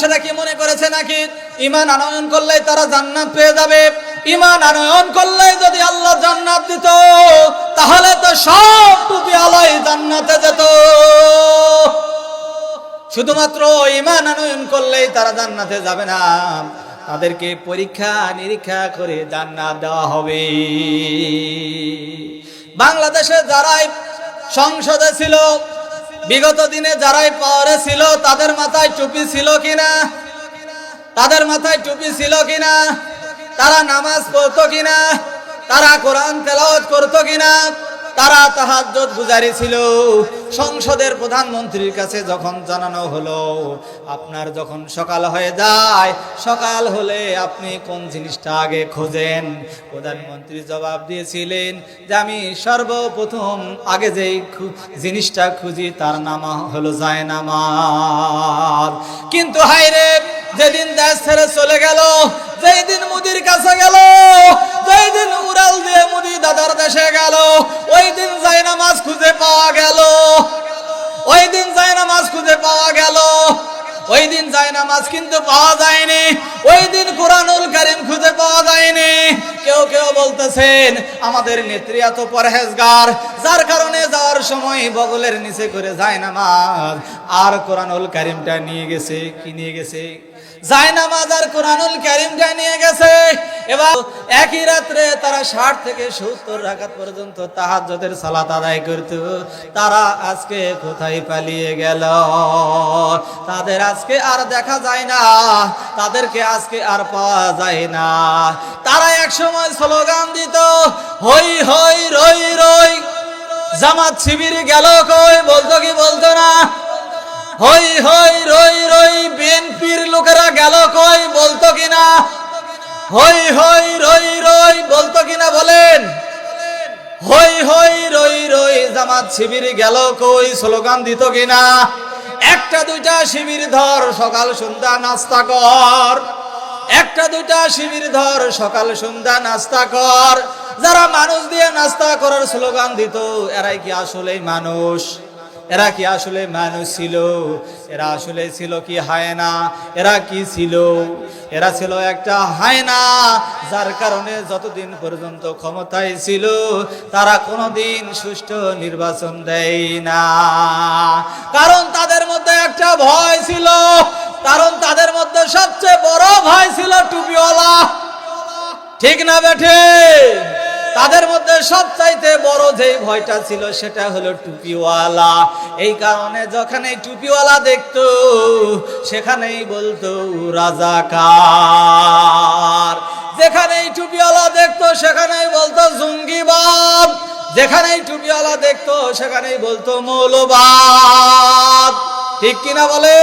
সেটা কি মনে করেছে নাকি? ইমান আনয়ন করলে তারা জান্নাত পেয়ে যাবে। ইমান আনয়ন করলে যদি আল্লাহ জান্নাত দিত, তাহলে তো সব টুপি আলাই জান্নাতে যেত। শুধুমাত্র ইমান আনয়ন করলেই তারা জান্নাতে যাবে না। তাদেরকে পরীক্ষা নিরীক্ষা করে জান্নাত দেওয়া হবে। বাংলাদেশে যারাই সংসদে ছিল বিগত দিনে যারাই পাওয়ারে ছিল, তাদের মাথায় টুপি ছিল কিনা? তাদের মাথায় টুপি ছিল কিনা? তারা নামাজ পড়তো কিনা? তারা কোরআন তেলাওয়াত করতো কিনা? তারা তাহাজ্জুদ গুজারি ছিল সংসদের প্রধানমন্ত্রীর কাছে যখন জানানো হলো, আপনার যখন সকাল হয়ে যায়, সকাল হলে আপনি কোন জিনিসটা আগে খোঁজেন? প্রধানমন্ত্রী জবাব দিয়েছিলেন যে, আমি সর্বপ্রথম আগে যেই জিনিসটা খুঁজি তার নাম হলো যায় নামাজ কিন্তু হাইরে যেদিন দেশ ছেড়ে চলে গেল, যেই দিন মুদির কাছে গেল দিন উড়াল দিয়ে মুদি দাদার দেশে গেল। ওই দিন যায় নামাজ খুঁজে পাওয়া গেল। ওই দিন যায় নামাজ খুঁজে পাওয়া গেল। ওই দিন যায় নামাজ কিন্তু পাওয়া যায়নি। ওই দিন কোরআনুল কারিম খুঁজে পাওয়া যায়নি। কেউ কেউ বলতেছেন, আমাদের নেত্রী এত পরহেজগার। যার কারণে যাওয়ার সময় বগলের নিচে করে যায় নামাজ। আর কোরআনুল কারিমটা নিয়ে গেছে, কি নিয়ে গেছে? যায় নামাজ আর কোরআনুল কারিমটা নিয়ে গেছে। এবার একই রাত্রে তারা ষাট থেকে সত্তর রাখাত পর্যন্ত তাহাজ্জুদের সালাত আদায় করত। তারা আজকে কোথায় পালিয়ে গেল? তাদের আজকে আর দেখা যায় না। তাদেরকে আজকে আর পাওয়া যায় না। তারা এক সময় স্লোগান দিত, হই হই, রই রই। জামাত শিবির গেল কই? বলতো কি বলতো না? হই হই, রই রই। বিএনপির লোকেরা গেল কই? বলতো কিনা হই হই রই রই বলতো কিনা বলেন? হই হই রই রই জামাত শিবির গেল কই? স্লোগান দিত কিনা? একটা দুইটা শিবির ধর, সকাল সন্ধ্যা নাস্তা কর। একটা দুইটা শিবির ধর, সকাল সন্ধ্যা নাস্তা কর। যারা মানুষ দিয়ে নাস্তা করার স্লোগান দিত, এরাই কি আসলেই মানুষ? এরা কি আসলে মানুষ ছিল? এরা আসলে ছিল কি হায়না? এরা কি ছিল? এরা ছিল একটা হায়না, যার কারণে যতদিন পর্যন্ত ক্ষমতায় ছিল, তারা কোনোদিন সুষ্ঠু নির্বাচন দেয় না। কারণ তাদের মধ্যে একটা ভয় ছিল। কারণ তাদের মধ্যে সবচেয়ে বড় ভয় ছিল টুপিওয়ালা। ঠিক না বেঠে তাদের মধ্যে সবচাইতে বড় যেই ভয়টা ছিল সেটা হলো টুপিওয়ালা। এই কারণে যখন এই টুপিওয়ালা দেখতো, সেখানেই বলতো, রাজাকার। যেখানেই টুপিওয়ালা দেখতো, সেখানেই বলতো, জঙ্গিবাদ। যেখানেই টুপিওয়ালা দেখতো, সেখানেই বলতো, মৌলবাদ। ঠিক কিনা বলে